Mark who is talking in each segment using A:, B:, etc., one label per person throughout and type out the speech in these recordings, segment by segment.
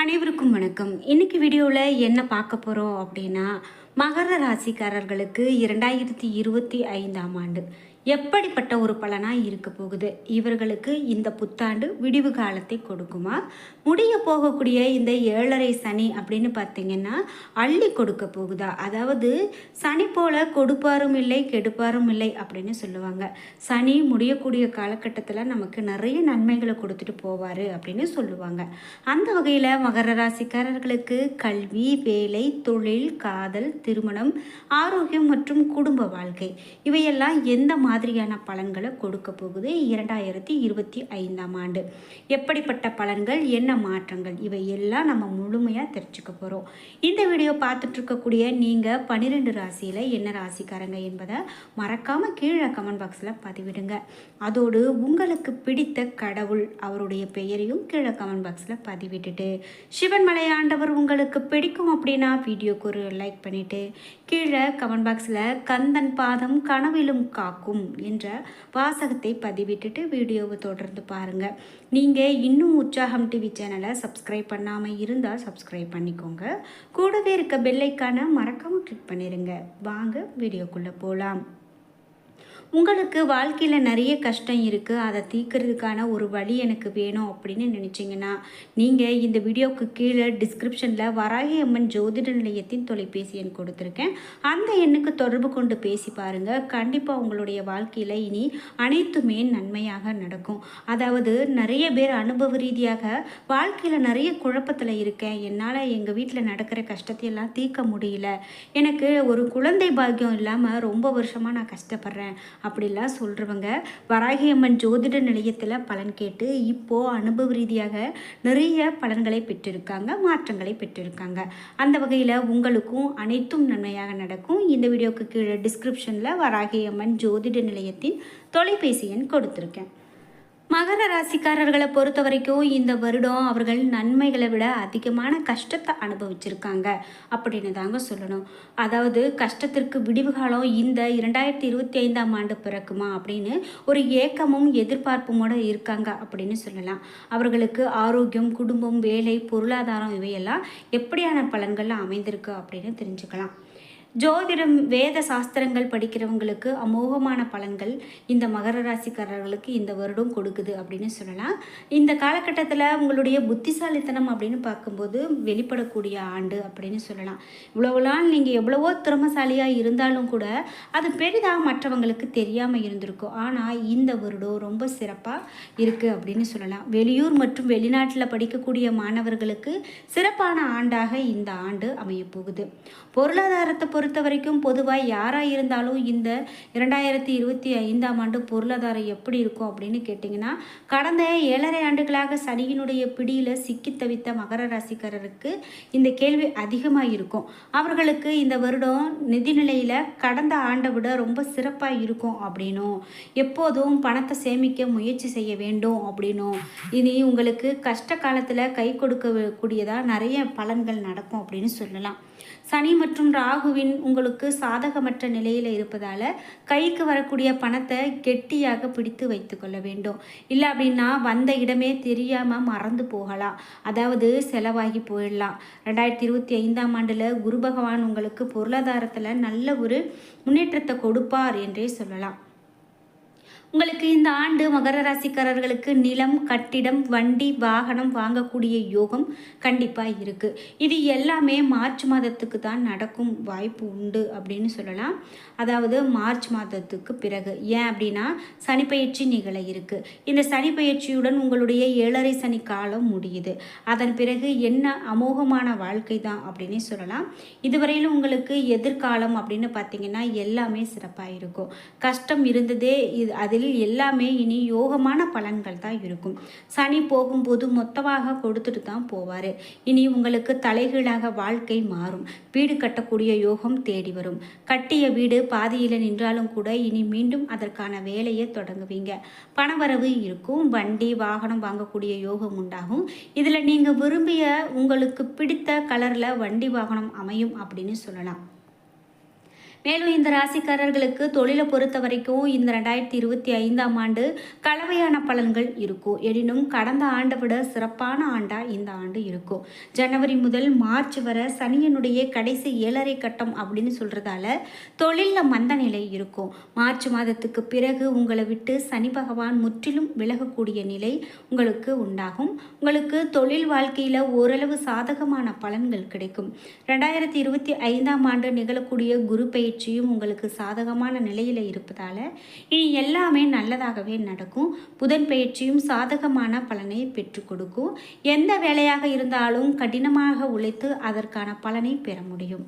A: அனைவருக்கும் வணக்கம். இன்னைக்கு வீடியோவில் என்ன பார்க்க போகிறோம் அப்படின்னா மகர ராசிக்காரர்களுக்கு இரண்டாயிரத்தி இருபத்தி ஐந்தாம் ஆண்டு. எப்படிப்பட்ட ஒரு பலனாக இருக்க போகுது? இவர்களுக்கு இந்த புத்தாண்டு விடிவு காலத்தை கொடுக்குமா? முடிய போகக்கூடிய இந்த ஏழரை சனி அப்படின்னு பார்த்தீங்கன்னா அள்ளி கொடுக்க போகுதா? அதாவது சனி போல கொடுப்பாரும் இல்லை கெடுப்பாரும் இல்லை அப்படின்னு சொல்லுவாங்க. சனி முடியக்கூடிய காலகட்டத்தில் நமக்கு நிறைய நன்மைகளை கொடுத்துட்டு போவார் அப்படின்னு சொல்லுவாங்க. அந்த வகையில் மகர ராசிக்காரர்களுக்கு கல்வி வேலை தொழில் காதல் திருமணம் ஆரோக்கியம் மற்றும் குடும்ப வாழ்க்கை இவையெல்லாம் எந்த மாதிரியான பலன்களை கொடுக்க போகுது இரண்டாயிரத்தி இருபத்தி ஐந்தாம் ஆண்டு. எப்படிப்பட்ட பலன்கள் என்ன மாற்றங்கள் இவை எல்லாம் நம்ம முழுமையாக தெரிஞ்சுக்க போகிறோம் இந்த வீடியோ பார்த்துட்ருக்கக்கூடிய நீங்கள் பன்னிரெண்டு ராசியில் என்ன ராசிக்காரங்க என்பதை மறக்காமல் கீழே கமெண்ட் பாக்ஸில் பதிவிடுங்க. அதோடு உங்களுக்கு பிடித்த கடவுள் அவருடைய பெயரையும் கீழே கமெண்ட் பாக்ஸில் பதிவிட்டுட்டு சிவன் மலையாண்டவர் உங்களுக்கு பிடிக்கும் அப்படின்னா வீடியோக்கு ஒரு லைக் பண்ணிவிட்டு கீழே கமெண்ட் பாக்ஸில் கந்தன் பாதம் கனவிலும் காக்கும் என்ற வாசகத்தை பதிவிட்டுட்டு வீடியோவை தொடர்ந்து பாருங்கள் நீங்கள் இன்னும் உற்சாகம் டிவி சேனலை சப்ஸ்கிரைப் பண்ணாமல் இருந்தால் சப்ஸ்கிரைப் பண்ணிக்கோங்க. கூடவே இருக்க பெல்லைக்கான மறக்காமல் கிளிக் பண்ணிடுங்க வாங்க வீடியோக்குள்ளே போகலாம் உங்களுக்கு வாழ்க்கையில் நிறைய கஷ்டம் இருக்குது அதை தீர்க்கறதுக்கான ஒரு வழி எனக்கு வேணும் அப்படின்னு நினச்சிங்கன்னா நீங்கள் இந்த வீடியோவுக்கு கீழே டிஸ்கிரிப்ஷனில் வராகி அம்மன் ஜோதிட நிலையத்தின் தொலைபேசி எண் கொடுத்துருக்கேன். அந்த எண்ணுக்கு தொடர்பு கொண்டு பேசி பாருங்கள் கண்டிப்பாக உங்களுடைய வாழ்க்கையில் இனி அனைத்துமே நன்மையாக நடக்கும். அதாவது நிறைய பேர் அனுபவ ரீதியாக வாழ்க்கையில் நிறைய குழப்பத்தில் இருக்கேன். என்னால் எங்கள் வீட்டில் நடக்கிற கஷ்டத்தையெல்லாம் தீர்க்க முடியல. எனக்கு ஒரு குழந்தை பாக்கியம் இல்லாமல் ரொம்ப வருஷமாக நான் கஷ்டப்படுறேன். அப்படிலாம் சொல்கிறவங்க வராகியம்மன் ஜோதிட நிலையத்தில் பலன் கேட்டு இப்போது அனுபவ ரீதியாக நிறைய பலன்களை பெற்றிருக்காங்க மாற்றங்களை பெற்றிருக்காங்க. அந்த வகையில் உங்களுக்கும் அனைத்தும் நன்மையாக நடக்கும். இந்த வீடியோக்கு கீழே டிஸ்கிரிப்ஷனில் வராகியம்மன் ஜோதிட நிலையத்தின் தொலைபேசி எண் கொடுத்துருக்கேன். மகர ராசிக்காரர்களை பொறுத்த வரைக்கும் இந்த வருடம் அவர்கள் நன்மைகளை விட அதிகமான கஷ்டத்தை அனுபவிச்சிருக்காங்க அப்படின்னு தாங்க சொல்லணும். அதாவது கஷ்டத்திற்கு விடிவு காலம் இந்த இரண்டாயிரத்தி இருபத்தி ஐந்தாம் ஆண்டு பிறக்குமா அப்படின்னு ஒரு ஏக்கமும் எதிர்பார்ப்புமோடு இருக்காங்க அப்படின்னு சொல்லலாம். அவர்களுக்கு ஆரோக்கியம் குடும்பம் வேலை பொருளாதாரம் இவையெல்லாம் எப்படியான பலன்கள்லாம் அமைந்திருக்கு அப்படின்னு தெரிஞ்சுக்கலாம். ஜோதிடம் வேத சாஸ்திரங்கள் படிக்கிறவங்களுக்கு அமோகமான பலன்கள் இந்த மகர ராசிக்காரர்களுக்கு இந்த வருடம் கொடுக்குது அப்படின்னு சொல்லலாம். இந்த காலகட்டத்தில் உங்களுடைய புத்திசாலித்தனம் அப்படின்னு பார்க்கும்போது வெளிப்படக்கூடிய ஆண்டு அப்படின்னு சொல்லலாம். இவ்வளவுலாம் நீங்கள் எவ்வளவோ திறமசாலியாக இருந்தாலும் கூட அது பெரிதாக மற்றவங்களுக்கு தெரியாமல் இருந்திருக்கும். ஆனால் இந்த வருடம் ரொம்ப சிறப்பாக இருக்குது அப்படின்னு சொல்லலாம். வெளியூர் மற்றும் வெளிநாட்டில் படிக்கக்கூடிய மாணவர்களுக்கு சிறப்பான ஆண்டாக இந்த ஆண்டு அமையப்போகுது. பொருளாதாரத்தை பொறுத்த வரைக்கும் பொதுவாக யாராக இருந்தாலும் இந்த இரண்டாயிரத்தி இருபத்தி ஐந்தாம் ஆண்டு பொருளாதாரம் எப்படி இருக்கும் அப்படின்னு கேட்டிங்கன்னா கடந்த ஏழரை ஆண்டுகளாக சனியினுடைய பிடியில் சிக்கி தவித்த மகர ராசிக்காரருக்கு இந்த கேள்வி அதிகமாக இருக்கும். அவர்களுக்கு இந்த வருடம் நிதிநிலையில் கடந்த ஆண்டை விட ரொம்ப சிறப்பாக இருக்கும் அப்படின்னும் எப்போதும் பணத்தை சேமிக்க முயற்சி செய்ய வேண்டும் அப்படின்னும் இனி உங்களுக்கு கஷ்ட காலத்தில் கை கொடுக்க கூடியதாக நிறைய பலன்கள் நடக்கும் அப்படின்னு சொல்லலாம். சனி மற்றும் ராகுவின் உங்களுக்கு சாதகமற்ற நிலையில் இருப்பதால் கைக்கு வரக்கூடிய பணத்தை கெட்டியாக பிடித்து வைத்துக்கொள்ள வேண்டும். இல்லை அப்படின்னா வந்த இடமே தெரியாமல் மறந்து போகலாம். அதாவது செலவாகி போயிடலாம். ரெண்டாயிரத்தி இருபத்தி ஐந்தாம் ஆண்டில் குரு பகவான் உங்களுக்கு பொருளாதாரத்தில் நல்ல ஒரு முன்னேற்றத்தை கொடுப்பார் என்றே சொல்லலாம். உங்களுக்கு இந்த ஆண்டு மகர ராசிக்காரர்களுக்கு நிலம் கட்டிடம் வண்டி வாகனம் வாங்கக்கூடிய யோகம் கண்டிப்பாக இருக்குது இது எல்லாமே மார்ச் மாதத்துக்கு தான் நடக்கும் வாய்ப்பு உண்டு அப்படின்னு சொல்லலாம். அதாவது மார்ச் மாதத்துக்கு பிறகு. ஏன் அப்படின்னா சனிப்பயிற்சி நிகழ இருக்குது இந்த சனிப்பயிற்சியுடன் உங்களுடைய ஏழரை சனி காலம் முடியுது. அதன் பிறகு என்ன அமோகமான வாழ்க்கை தான் அப்படின்னு சொல்லலாம். இதுவரையிலும் உங்களுக்கு எதிர்காலம் அப்படின்னு பார்த்தீங்கன்னா எல்லாமே சிறப்பாக இருக்கும். கஷ்டம் இருந்ததே இது அதில் அதில் எல்லாமே இனி யோகமான பலன்கள் தான் இருக்கும். சனி போகும்போது மொத்தமாக கொடுத்துட்டு தான் போவார். இனி உங்களுக்கு தலைகீழாக வாழ்க்கை மாறும். வீடு கட்டக்கூடிய யோகம் தேடி வரும். கட்டிய வீடு பாதியில் நின்றாலும் கூட இனி மீண்டும் அதற்கான வேலையை தொடங்குவீங்க. பணவரவு இருக்கும். வண்டி வாகனம் வாங்கக்கூடிய யோகம் உண்டாகும். இதில் நீங்கள் விரும்பிய உங்களுக்கு பிடித்த கலரில் வண்டி வாகனம் அமையும் அப்படின்னு சொல்லலாம். மேலும் இந்த ராசிக்காரர்களுக்கு தொழிலை பொறுத்த வரைக்கும் இந்த ரெண்டாயிரத்தி இருபத்தி ஐந்தாம் ஆண்டு கலவையான பலன்கள் இருக்கும். எனினும் கடந்த ஆண்டை விட சிறப்பான ஆண்டாக இந்த ஆண்டு இருக்கும். ஜனவரி முதல் மார்ச் வரை சனியனுடைய கடைசி ஏழரை கட்டம் அப்படின்னு சொல்கிறதால தொழிலில் மந்த நிலை இருக்கும். மார்ச் மாதத்துக்கு பிறகு உங்களை விட்டு சனி பகவான் முற்றிலும் விலகக்கூடிய நிலை உங்களுக்கு உண்டாகும். உங்களுக்கு தொழில் வாழ்க்கையில் ஓரளவு சாதகமான பலன்கள் கிடைக்கும். ரெண்டாயிரத்தி இருபத்தி ஐந்தாம் ஆண்டு நிகழக்கூடிய குரு பயிற்சியும் உங்களுக்கு சாதகமான நிலையில் இருப்பதால் இனி எல்லாமே நல்லதாகவே நடக்கும். புதன் பயிற்சியும் சாதகமான பலனை பெற்றுக் கொடுக்கும். எந்த வேலையாக இருந்தாலும் கடினமாக உழைத்து அதற்கான பலனை பெற முடியும்.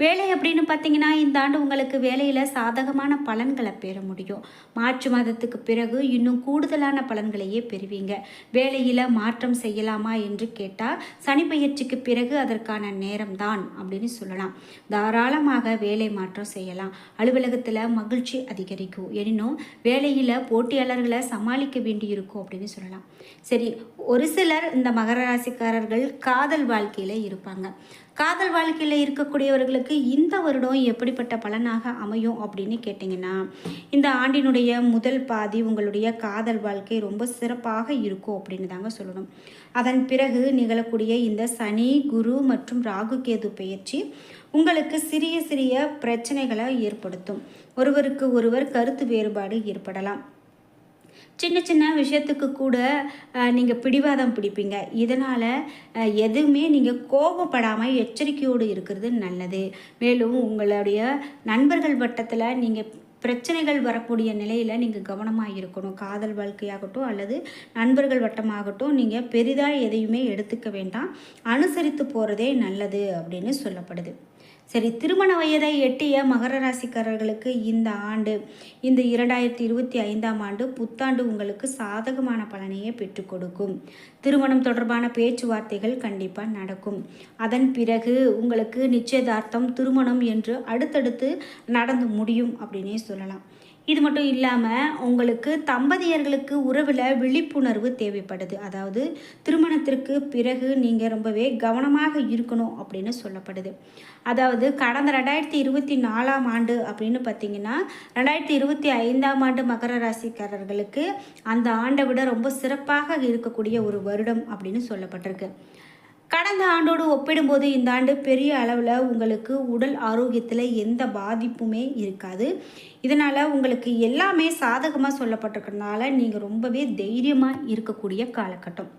A: வேலை அப்படின்னு பார்த்தீங்கன்னா இந்த ஆண்டு உங்களுக்கு வேலையில் சாதகமான பலன்களை பெற முடியும். மார்ச் மாதத்துக்கு பிறகு இன்னும் கூடுதலான பலன்களையே பெறுவீங்க. வேலையில் மாற்றம் செய்யலாமா என்று கேட்டால் சனி பயிற்சிக்கு பிறகு அதற்கான நேரம் தான் அப்படின்னு சொல்லலாம். தாராளமாக வேலை மாற்றம் செய்யலாம். அலுவலகத்தில் மகிழ்ச்சி அதிகரிக்கும். எனினும் வேலையில் போட்டியாளர்களை சமாளிக்க வேண்டியிருக்கும் அப்படின்னு சொல்லலாம். சரி ஒரு சிலர் இந்த மகர ராசிக்காரர்கள் காதல் வாழ்க்கையில் இருப்பாங்க. காதல் வாழ்க்கையில் இருக்கக்கூடியவர்களுக்கு இந்த வருடம் எப்படிப்பட்ட பலனாக அமையும் அப்படின்னு கேட்டிங்கன்னா இந்த ஆண்டினுடைய முதல் பாதி உங்களுடைய காதல் வாழ்க்கை ரொம்ப சிறப்பாக இருக்கும் அப்படின்னு தாங்க சொல்லணும். அதன் பிறகு நிகழக்கூடிய இந்த சனி குரு மற்றும் ராகு கேது பயிற்சி உங்களுக்கு சிறிய சிறிய பிரச்சனைகளை ஏற்படுத்தும். ஒருவருக்கு ஒருவர் கருத்து வேறுபாடு ஏற்படலாம். சின்ன சின்ன விஷயத்துக்கு கூட நீங்கள் பிடிவாதம் பிடிப்பீங்க. இதனால் எதுவுமே நீங்கள் கோபப்படாமல் எச்சரிக்கையோடு இருக்கிறது நல்லது. மேலும் உங்களுடைய நண்பர்கள் வட்டத்தில் நீங்கள் பிரச்சனைகள் வரக்கூடிய நிலையில் நீங்கள் கவனமாக இருக்கணும். காதல் வாழ்க்கையாகட்டும் அல்லது நண்பர்கள் வட்டமாகட்டும் நீங்கள் பெரிதாக எதையுமே எடுத்துக்க வேண்டாம். அனுசரித்து போகிறதே நல்லது அப்படின்னு சொல்லப்படுது. சரி திருமண வயதை எட்டிய மகர ராசிக்காரர்களுக்கு இந்த ஆண்டு இந்த இரண்டாயிரத்தி இருபத்தி ஐந்தாம் ஆண்டு புத்தாண்டு உங்களுக்கு சாதகமான பலனையே பெற்றுக் கொடுக்கும். திருமணம் தொடர்பான பேச்சுவார்த்தைகள் கண்டிப்பாக நடக்கும். அதன் பிறகு உங்களுக்கு நிச்சயதார்த்தம் திருமணம் என்று அடுத்தடுத்து நடந்து முடியும் அப்படின்னே சொல்லலாம். இது மட்டும் இல்லாமல் உங்களுக்கு தம்பதியர்களுக்கு உறவில் விழிப்புணர்வு தேவைப்படுது. அதாவது திருமணத்திற்கு பிறகு நீங்கள் ரொம்பவே கவனமாக இருக்கணும் அப்படின்னு சொல்லப்படுது. அதாவது கடந்த ரெண்டாயிரத்தி இருபத்தி நாலாம் ஆண்டு அப்படின்னு பார்த்தீங்கன்னா ரெண்டாயிரத்தி இருபத்தி ஐந்தாம் ஆண்டு மகர ராசிக்காரர்களுக்கு அந்த ஆண்டை விட ரொம்ப சிறப்பாக இருக்கக்கூடிய ஒரு வருடம் அப்படின்னு சொல்லப்பட்டிருக்கு. கடந்த ஆண்டோடு ஒப்பிடும்போது இந்த ஆண்டு பெரிய அளவில் உங்களுக்கு உடல் ஆரோக்கியத்தில் எந்த பாதிப்புமே இருக்காது. இதனால் உங்களுக்கு எல்லாமே சாதகமாக சொல்லப்பட்டிருக்கிறதுனால நீங்கள் ரொம்பவே தைரியமாக இருக்கக்கூடிய காலகட்டம்.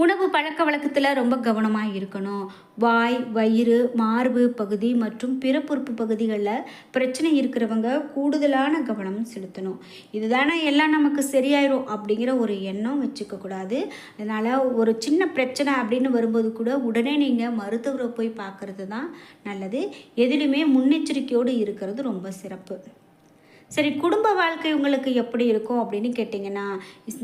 A: உணவு பழக்க வழக்கத்தில் ரொம்ப கவனமாக இருக்கணும். வாய் வயிறு மார்பு பகுதி மற்றும் பிறப்புறுப்பு பகுதிகளில் பிரச்சனை இருக்கிறவங்க கூடுதலான கவனம் செலுத்தணும். இதுதானே எல்லாம் நமக்கு சரியாயிரும் அப்படிங்கிற ஒரு எண்ணம் வச்சுக்கக்கூடாது அதனால் ஒரு சின்ன பிரச்சனை அப்படின்னு வரும்போது கூட உடனே நீங்கள் மருத்துவரை போய் பார்க்குறது தான் நல்லது. எதிலுமே முன்னெச்சரிக்கையோடு இருக்கிறது ரொம்ப சிறப்பு. சரி குடும்ப வாழ்க்கை உங்களுக்கு எப்படி இருக்கும் அப்படின்னு கேட்டிங்கன்னா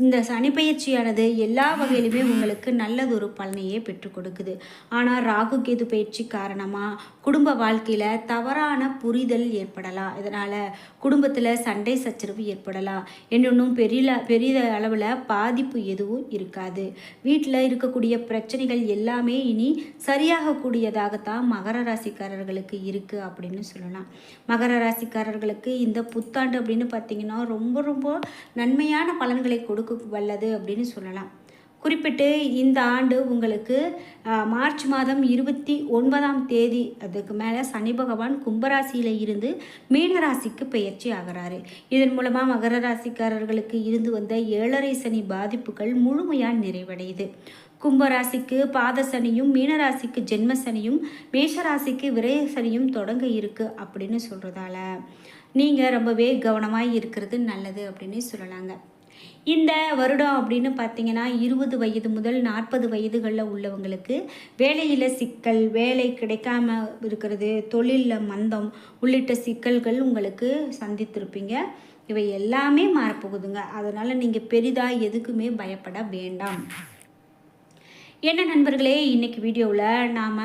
A: இந்த சனிப்பயிற்சியானது எல்லா வகையிலுமே உங்களுக்கு நல்லதொரு பலனையே பெற்றுக் கொடுக்குது. ஆனால் ராகு கேது பயிற்சி காரணமாக குடும்ப வாழ்க்கையில் தவறான புரிதல் ஏற்படலாம். இதனால் குடும்பத்தில் சண்டை சச்சரவு ஏற்படலாம். இன்னொன்றும் பெரிய பெரிய அளவில் பாதிப்பு எதுவும் இருக்காது. வீட்டில் இருக்கக்கூடிய பிரச்சனைகள் எல்லாமே இனி சரியாகக்கூடியதாகத்தான் மகர ராசிக்காரர்களுக்கு இருக்குது அப்படின்னு சொல்லலாம். மகர ராசிக்காரர்களுக்கு இந்த புத்த புத்தாண்டு அப்படின்னு பார்த்தீங்கன்னா ரொம்ப ரொம்ப நன்மையான பலன்களை கொடுக்க வல்லது அப்படின்னு சொல்லலாம். குறிப்பிட்டு இந்த ஆண்டு உங்களுக்கு மார்ச் மாதம் இருபத்தி ஒன்பதாம் தேதி அதுக்கு மேலே சனி பகவான் கும்பராசியில் இருந்து மீனராசிக்கு பெயர்ச்சி ஆகிறாரு. இதன் மூலமாக மகர ராசிக்காரர்களுக்கு இருந்து வந்த ஏழரை சனி பாதிப்புகள் முழுமையாக நிறைவடையுது. கும்பராசிக்கு பாதசனியும் மீனராசிக்கு ஜென்மசனியும் மேஷராசிக்கு விரயசனியும் தொடங்க இருக்கு அப்படின்னு சொல்கிறதால நீங்கள் ரொம்பவே கவனமாக இருக்கிறது நல்லது அப்படின்னு சொல்லலாங்க. இந்த வருடம் அப்படின்னு பார்த்தீங்கன்னா இருபது வயது முதல் நாற்பது வயதுகளில் உள்ளவங்களுக்கு வேலையில் சிக்கல் வேலை கிடைக்காம இருக்கிறது தொழிலில் மந்தம் உள்ளிட்ட சிக்கல்கள் உங்களுக்கு சந்தித்திருப்பீங்க. இவை எல்லாமே மாறப்போகுதுங்க. அதனால் நீங்கள் பெரிதாக எதுக்குமே பயப்பட வேண்டாம். என்ன நண்பர்களே இன்னைக்கு வீடியோவில் நாம்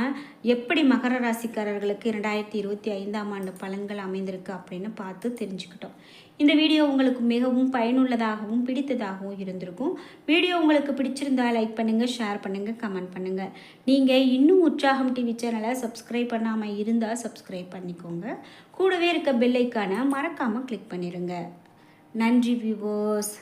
A: எப்படி மகர ராசிக்காரர்களுக்கு இரண்டாயிரத்தி இருபத்தி ஐந்தாம் ஆண்டு பலன்கள் அமைந்திருக்கு அப்படின்னு பார்த்து தெரிஞ்சுக்கிட்டோம். இந்த வீடியோ உங்களுக்கு மிகவும் பயனுள்ளதாகவும் பிடித்ததாகவும் இருந்திருக்கும். வீடியோ உங்களுக்கு பிடிச்சிருந்தா லைக் பண்ணுங்கள் ஷேர் பண்ணுங்கள் கமெண்ட் பண்ணுங்கள் நீங்கள் இன்னும் உற்சாகம் டிவி சேனலை சப்ஸ்கிரைப் பண்ணாமல் இருந்தால் சப்ஸ்கிரைப் பண்ணிக்கோங்க. கூடவே இருக்க பெல்லைக்கான மறக்காமல் கிளிக் பண்ணிடுங்க நன்றி வியூவர்ஸ்